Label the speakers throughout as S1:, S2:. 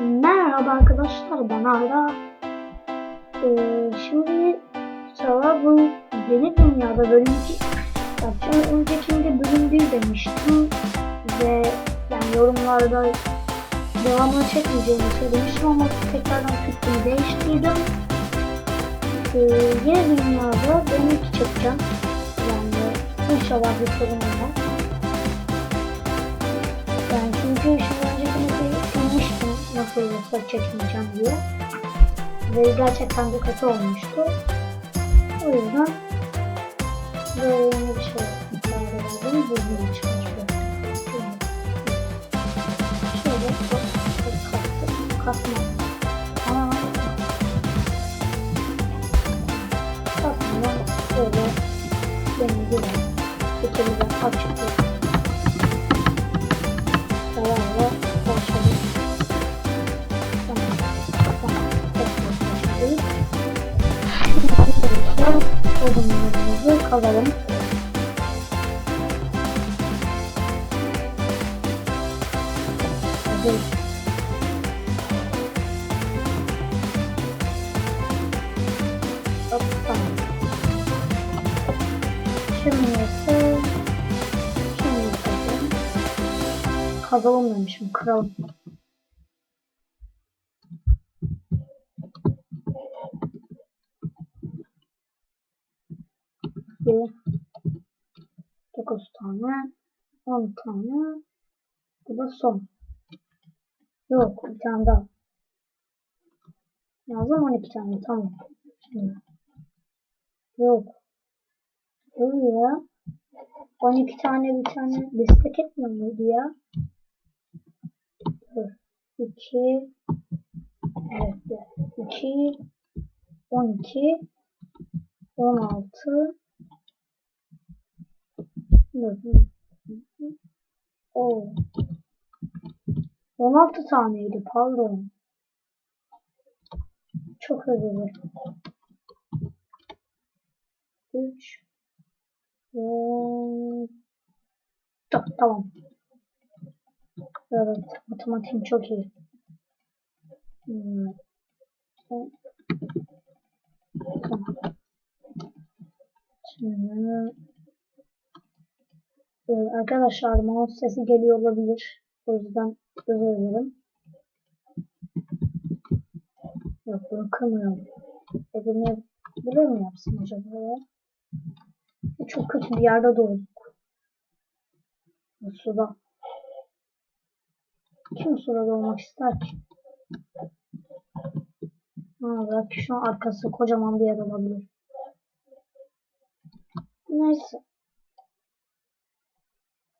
S1: Merhaba arkadaşlar ben Arda. Ee, şimdi bu yeni dünyada bölüm 2 yapacağım. Öncekinde bölüm 1 demiştim ve yani yorumlarda devamını çekmeyeceğimi söylemiştim ama tekrardan fikrimi değiştirdim. Ee, yeni dünyada bölüm 2 çekeceğim. Yani inşallah bir sorun olmaz. Yani çünkü şimdi nasıl olursa çekmeyeceğim diye. Ve gerçekten de kötü olmuştu. O yüzden böyle yeni bir şey verdim. Düzgün çalışıyor. Şöyle çok kastım. Kasma. Ama kasmadan böyle denizi var. İçeride açık kazalım. Hazır. Hop, tamam. Şimdi ise şimdi. Kazalım demişim. Kıralım. Bir. Dokuz tane. On tane. Bu da son. Yok. Bir tane daha. Lazım 12 tane. Tamam. Şimdi. Yok. Yok ya. 12 tane bir tane destek etmiyor muydu ya? 2 evet 2 12 16 o 16 taneydi pardon. Çok özür 3 tamam. Evet, matematiğim çok iyi. Hmm. Tamam. Şimdi ee, arkadaşlar mouse sesi geliyor olabilir. O yüzden özür dilerim. Yok bunu kırmıyorum. Evimi buraya mı yapsın acaba ya? Çok kötü bir yerde doğduk. Suda. Kim sırada olmak ister ki? Ha, belki şu arkası kocaman bir yer olabilir. Neyse.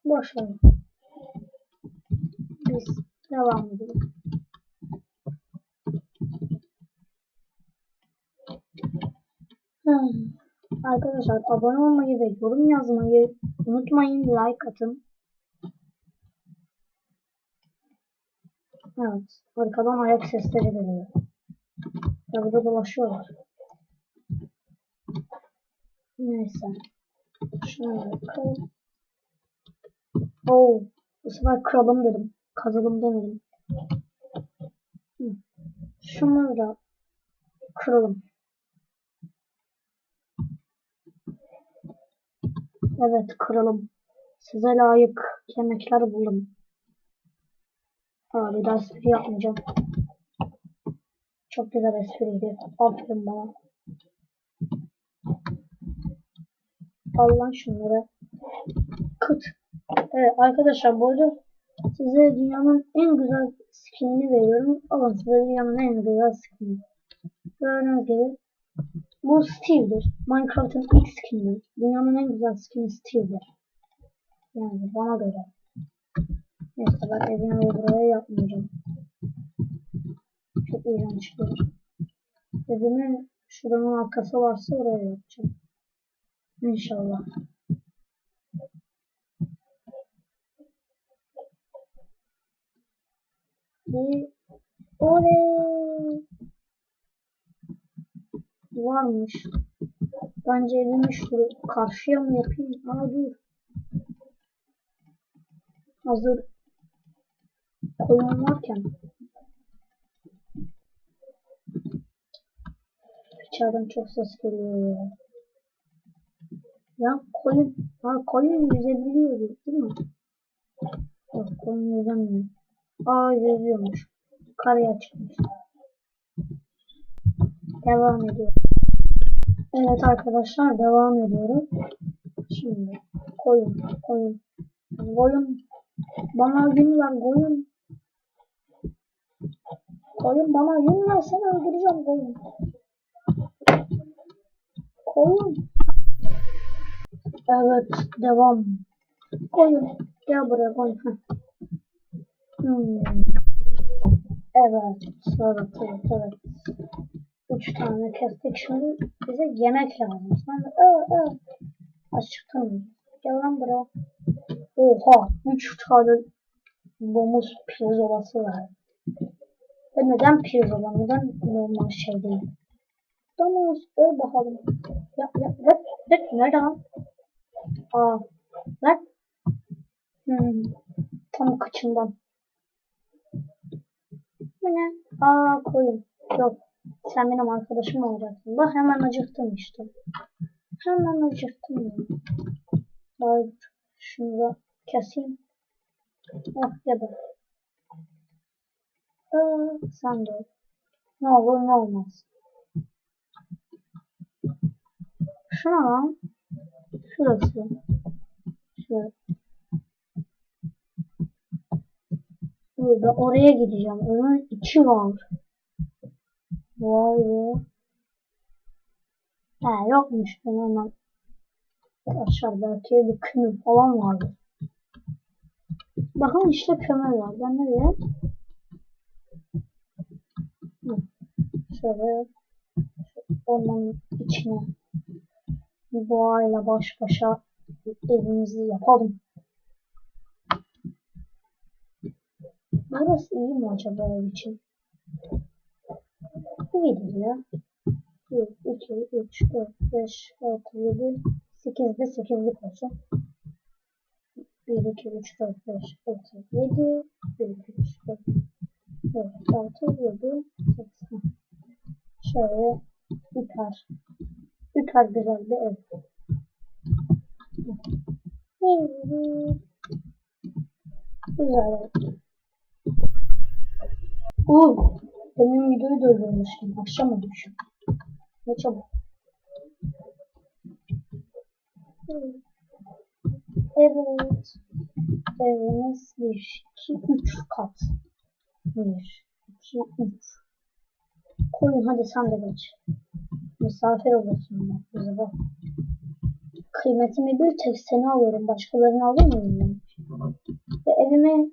S1: Boş. Biz devam edelim. Hmm. Arkadaşlar abone olmayı ve yorum yazmayı unutmayın. Like atın. Evet. Arkadan ayak sesleri geliyor. Ya burada dolaşıyorlar. Neyse. Şuna bakalım. Oo. Bu sefer kıralım dedim. Kazalım demedim. Şunları da kıralım. Evet kıralım. Size layık yemekler buldum. Abi daha yapmayacağım. Çok güzel espriydi. Aferin bana. Al lan şunları. Kıt. Evet arkadaşlar bu arada size dünyanın en güzel skinini veriyorum. Alın size dünyanın en güzel skinini. Gördüğünüz gibi bu Steve'dir. Minecraft'ın ilk skinidir. Dünyanın en güzel skini Steve'dir. Yani bana göre. Neyse ben evimi buraya yapmayacağım. Çok iğrenç bir. Evimin şuranın arkası varsa oraya yapacağım. İnşallah. Ve oley. Varmış. Bence evimi şu karşıya mı yapayım? Aa dur. Hazır koyun varken. Dışarıdan çok ses geliyor ya. Ya koyun, ha koyun yüzebiliyordu değil mi? Yok koyun yüzemiyor. Aa yüzüyormuş. Karaya çıkmış. Devam ediyor. Evet arkadaşlar devam ediyorum. Şimdi koyun, koyun. Koyun. Bana gün ver koyun. Koyun bana gün ver seni öldüreceğim koyun. Koyun. Evet devam. Koyun. Gel buraya koyun. Evet. Evet evet evet. Üç tane kestik. Şimdi bize yemek lazım. Sen de ı. Açıktın. Gel lan buraya. Oha. Üç tane domuz pirzolası var. Ve neden pirzola? Neden normal şey değil? Domuz. Öl bakalım. Ya ya ya. ya nerede lan? Aa. Lan. Hmm. Tam kıçından. Ne? Aa koyun. Yok. Sen benim arkadaşım olacaksın. Bak hemen acıktım işte. Hemen acıktım ya. Bari şunu da keseyim. Oh geber. Aa, sen de. Ne olur ne olmaz. Şuna lan. Şurası. Ben oraya gideceğim. Onun içi var. Vay be. Ha yokmuş ben hemen. Arkadaşlar belki bir kömür falan vardı. Bakın işte kömür var. Ben nereye? Hı. Şöyle ormanın içine doğayla baş başa evimizi yapalım. Burası iyi mi acaba ev için? İyidir ya. 1, 2, 3, 4, 5, 6, 7, 8 de 8'lik olsun. 1, 2, 3, 4, 5, 6, 7, 1, 2, 3, 4, 5, 6, 7, 8. Şöyle üper. Üper güzel bir ev. Güzel. Oo, demin videoyu durdurmuştum. Akşam olmuş. Ne çabuk. Evet. Evimiz 1, 2, 3 kat. 1, 2, 3. Koyun hadi sen de geç. Misafir olursun bak bize bak. Kıymetimi bil tek seni alıyorum. Başkalarını alır mıyım ben? Ve evime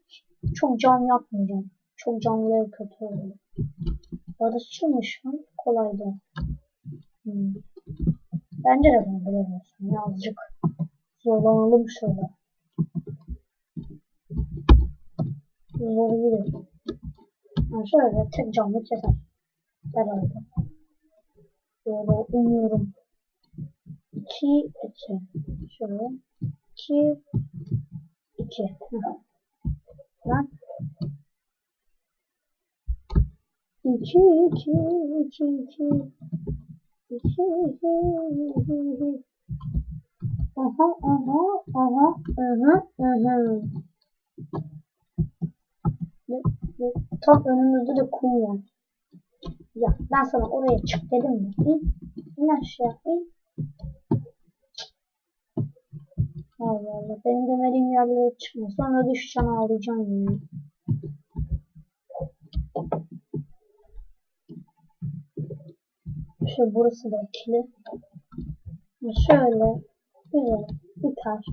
S1: çok can yapmayacağım. Çok canlı ev kötü oluyor. Barışçıymış lan. Kolaydı. Hmm. Bence de bunu bilemiyorsun. Ya azıcık zorlanalım şöyle. Zor değil. Yani şöyle tek canlı keser. Herhalde. Böyle umuyorum. 2 2 şöyle 2 2 lan 2 2 2 2 2 2 Aha aha aha aha aha Tam önümüzde de kum var. Ya ben sana oraya çık dedim mi? İn, in aşağı in. Allah Allah. Benim demediğim yerlere çıkma. Sonra düşeceksin ağlayacaksın ya. İşte burası da ikili. Şöyle güzel süper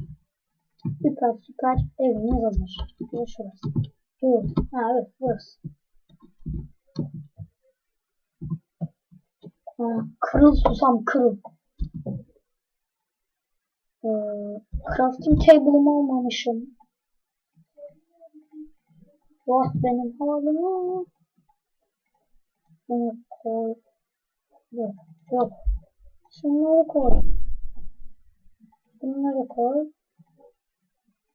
S1: süper süper evimiz hazır. Ve şurası. Dur. Ha evet burası. Ha, kırıl susam kırıl. Ee, crafting table'ımı almamışım. Vah benim halim. Bunu koy. Yok. Yok. Şunları koy. Bunları koy.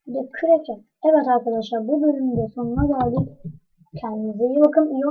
S1: Bir de kürek yap. Evet arkadaşlar bu bölümün de sonuna geldik. Kendinize iyi bakın. İyi